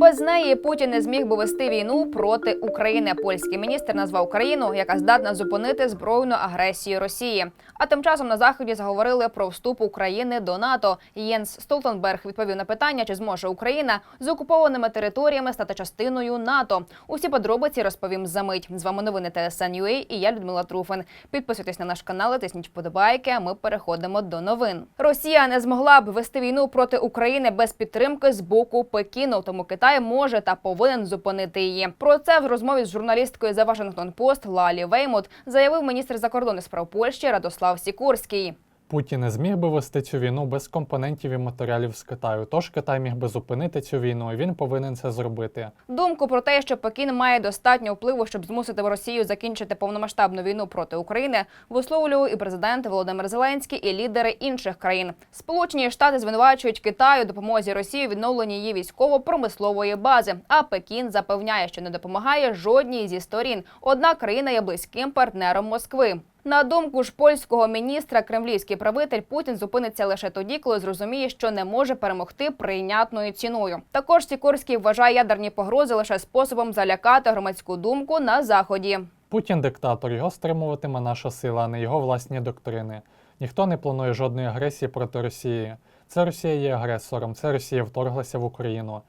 Без неї Путін не зміг би вести війну проти України. Польський міністр назвав країну, яка здатна зупинити збройну агресію Росії. А тим часом на заході заговорили про вступ України до НАТО. Єнс Столтенберг відповів на питання, чи зможе Україна з окупованими територіями стати частиною НАТО. Усі подробиці розповім за мить. З вами новини ТСН.UA і я Людмила Труфин. Підписуйтесь на наш канал, тисніть вподобайки. А ми переходимо до новин. Росія не змогла б вести війну проти України без підтримки з боку Пекіну. Тому Китай може та повинен зупинити її. Про це в розмові з журналісткою за Вашингтон Пост Лалі Веймут заявив міністр закордонних справ Польщі Радослав Сікорський. Путін не зміг би вести цю війну без компонентів і матеріалів з Китаю. Тож Китай міг би зупинити цю війну, і він повинен це зробити. Думку про те, що Пекін має достатньо впливу, щоб змусити Росію закінчити повномасштабну війну проти України, висловлював і президент Володимир Зеленський, і лідери інших країн. Сполучені Штати звинувачують Китай у допомозі Росії відновленні її військово-промислової бази. А Пекін запевняє, що не допомагає жодній зі сторін. Одна країна є близьким партнером Москви. На думку ж польського міністра, кремлівський правитель Путін зупиниться лише тоді, коли зрозуміє, що не може перемогти прийнятною ціною. Також Сікорський вважає ядерні погрози лише способом залякати громадську думку на заході. Путін диктатор, його стримуватиме наша сила, а не його власні доктрини. Ніхто не планує жодної агресії проти Росії. Це Росія є агресором, це Росія вторглася в Україну.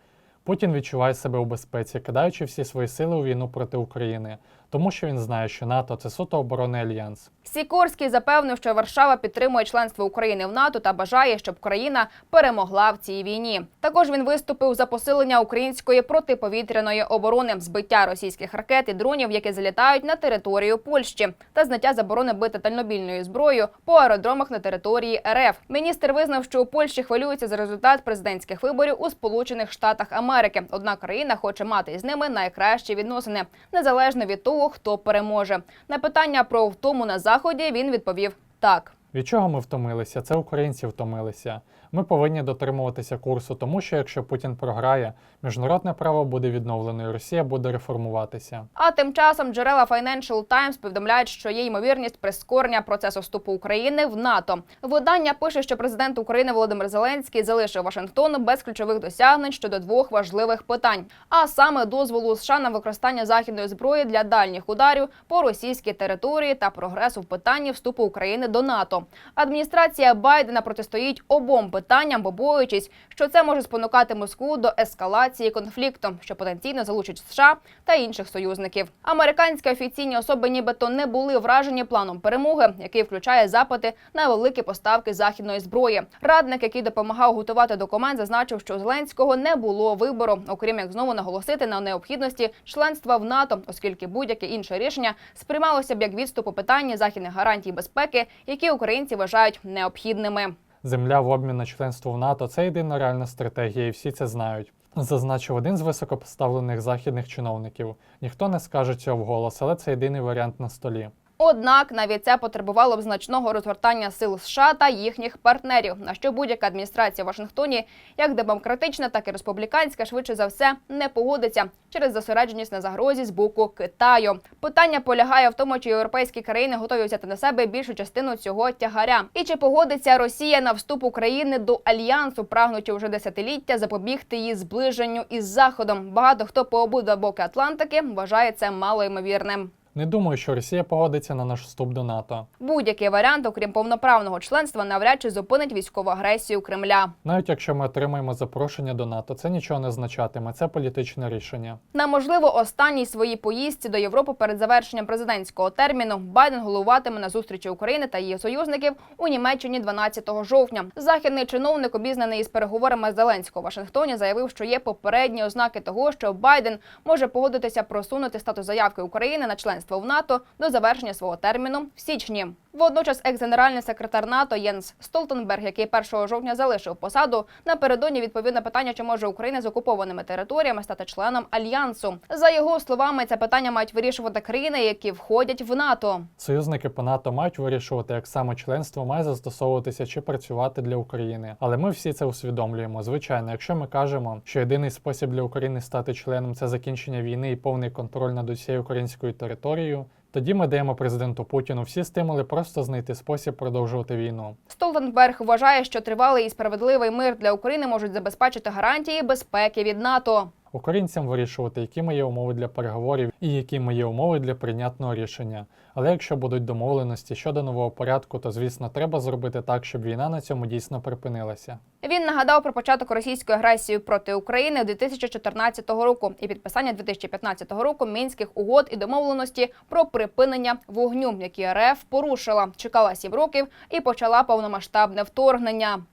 Путін відчуває себе у безпеці, кидаючи всі свої сили у війну проти України, тому що він знає, що НАТО це суто оборонний альянс. Сікорський запевнив, що Варшава підтримує членство України в НАТО та бажає, щоб країна перемогла в цій війні. Також він виступив за посилення української протиповітряної оборони, збиття російських ракет і дронів, які залітають на територію Польщі, та зняття заборони бити дальнобільною зброєю по аеродромах на території РФ. Міністр визнав, що у Польщі хвилюється за результат президентських виборів у Сполучених Штатах Америки. Одна країна хоче мати із ними найкращі відносини, незалежно від того, хто переможе. На питання про втому на заході він відповів так. Від чого ми втомилися? Це українці втомилися. Ми повинні дотримуватися курсу, тому що якщо Путін програє, міжнародне право буде відновлено, і Росія буде реформуватися. А тим часом джерела Financial Times повідомляють, що є ймовірність прискорення процесу вступу України в НАТО. Видання пише, що президент України Володимир Зеленський залишив Вашингтон без ключових досягнень щодо двох важливих питань: а саме дозволу США на використання західної зброї для дальніх ударів по російській території та прогресу в питанні вступу України до НАТО. Адміністрація Байдена протистоїть обом питанням, побоюючись, що це може спонукати Москву до ескалації конфлікту, що потенційно залучить США та інших союзників. Американські офіційні особи, нібито не були вражені планом перемоги, який включає запити на великі поставки західної зброї. Радник, який допомагав готувати документ, зазначив, що Зеленського не було вибору, окрім як знову наголосити на необхідності членства в НАТО, оскільки будь-яке інше рішення сприймалося б як відступ у питанні західних гарантій безпеки, які українці вважають необхідними. Земля в обмін на членство в НАТО це єдина реальна стратегія, і всі це знають. Зазначив один з високопоставлених західних чиновників. Ніхто не скаже цього вголос, але це єдиний варіант на столі. Однак навіть це потребувало б значного розгортання сил США та їхніх партнерів, на що будь-яка адміністрація в Вашингтоні, як демократична, так і республіканська, швидше за все не погодиться через зосередженість на загрозі з боку Китаю. Питання полягає в тому, чи європейські країни готові взяти на себе більшу частину цього тягаря, і чи погодиться Росія на вступ України до альянсу, прагнучи вже десятиліття запобігти її зближенню із заходом. Багато хто по обидва боки Атлантики вважає це малоймовірним. Не думаю, що Росія погодиться на наш вступ до НАТО. Будь-який варіант, окрім повноправного членства, навряд чи зупинить військову агресію Кремля. Навіть якщо ми отримаємо запрошення до НАТО, це нічого не означатиме. Це політичне рішення. На можливо останній своїй поїздці до Європи перед завершенням президентського терміну Байден головуватиме на зустрічі України та її союзників у Німеччині 12 жовтня. Західний чиновник, обізнаний із переговорами Зеленського в Вашингтоні, заявив, що є попередні ознаки того, що Байден може погодитися просунути статус заявки України на членство в НАТО до завершення свого терміну в січні. Водночас, екс-генеральний секретар НАТО Єнс Столтенберг, який 1 жовтня залишив посаду, напередодні відповів на питання, чи може Україна з окупованими територіями стати членом альянсу. За його словами, це питання мають вирішувати країни, які входять в НАТО. Союзники по НАТО мають вирішувати, як саме членство має застосовуватися чи працювати для України. Але ми всі це усвідомлюємо. Звичайно, якщо ми кажемо, що єдиний спосіб для України стати членом це закінчення війни і повний контроль над усією українською територією. Тоді ми даємо президенту Путіну всі стимули просто знайти спосіб продовжувати війну. Столтенберг вважає, що тривалий і справедливий мир для України можуть забезпечити гарантії безпеки від НАТО. Українцям вирішувати, якими є умови для переговорів і якими є умови для прийнятного рішення. Але якщо будуть домовленості щодо нового порядку, то звісно треба зробити так, щоб війна на цьому дійсно припинилася. Він нагадав про початок російської агресії проти України 2014 року і підписання 2015 року мінських угод і домовленості про припинення вогню, які РФ порушила, чекала сім років і почала повномасштабне вторгнення.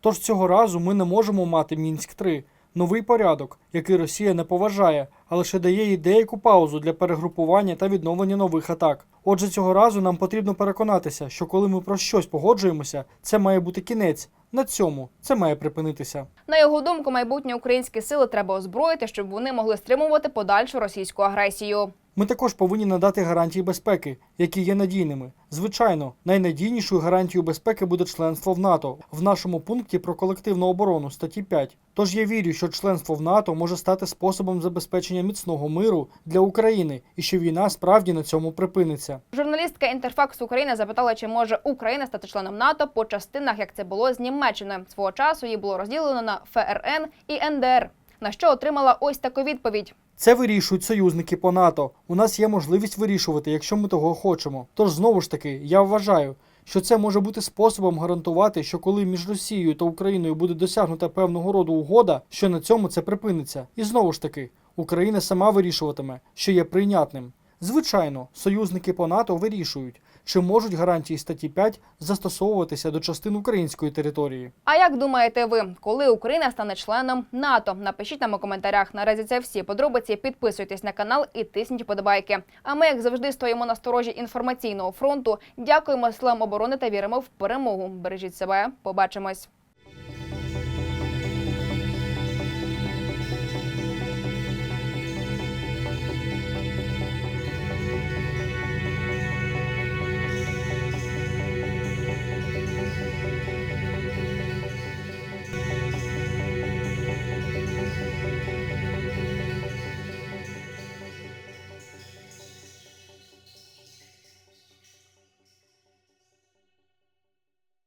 Тож цього разу ми не можемо мати Мінськ 3 новий порядок, який Росія не поважає, а лише дає їй деяку паузу для перегрупування та відновлення нових атак. Отже, цього разу нам потрібно переконатися, що коли ми про щось погоджуємося, це має бути кінець. На цьому це має припинитися. На його думку, майбутні українські сили треба озброїти, щоб вони могли стримувати подальшу російську агресію. Ми також повинні надати гарантії безпеки, які є надійними. Звичайно, найнадійнішою гарантією безпеки буде членство в НАТО в нашому пункті про колективну оборону статті 5. Тож я вірю, що членство в НАТО може стати способом забезпечення міцного миру для України і що війна справді на цьому припиниться. Журналістка Інтерфакс України запитала, чи може Україна стати членом НАТО по частинах, як це було з Німеччиною. Свого часу її було розділено на ФРН і НДР. На що отримала ось таку відповідь. Це вирішують союзники по НАТО. У нас є можливість вирішувати, якщо ми того хочемо. Тож знову ж таки, я вважаю, що це може бути способом гарантувати, що коли між Росією та Україною буде досягнута певного роду угода, що на цьому це припиниться. І знову ж таки, Україна сама вирішуватиме, що є прийнятним. Звичайно, союзники по НАТО вирішують, чи можуть гарантії статті 5 застосовуватися до частин української території. А як думаєте ви, коли Україна стане членом НАТО? Напишіть нам у коментарях. Наразі це всі подробиці. Підписуйтесь на канал і тисніть подобайки. А ми, як завжди, стоїмо на сторожі інформаційного фронту. Дякуємо силам оборони та віримо в перемогу. Бережіть себе. Побачимось.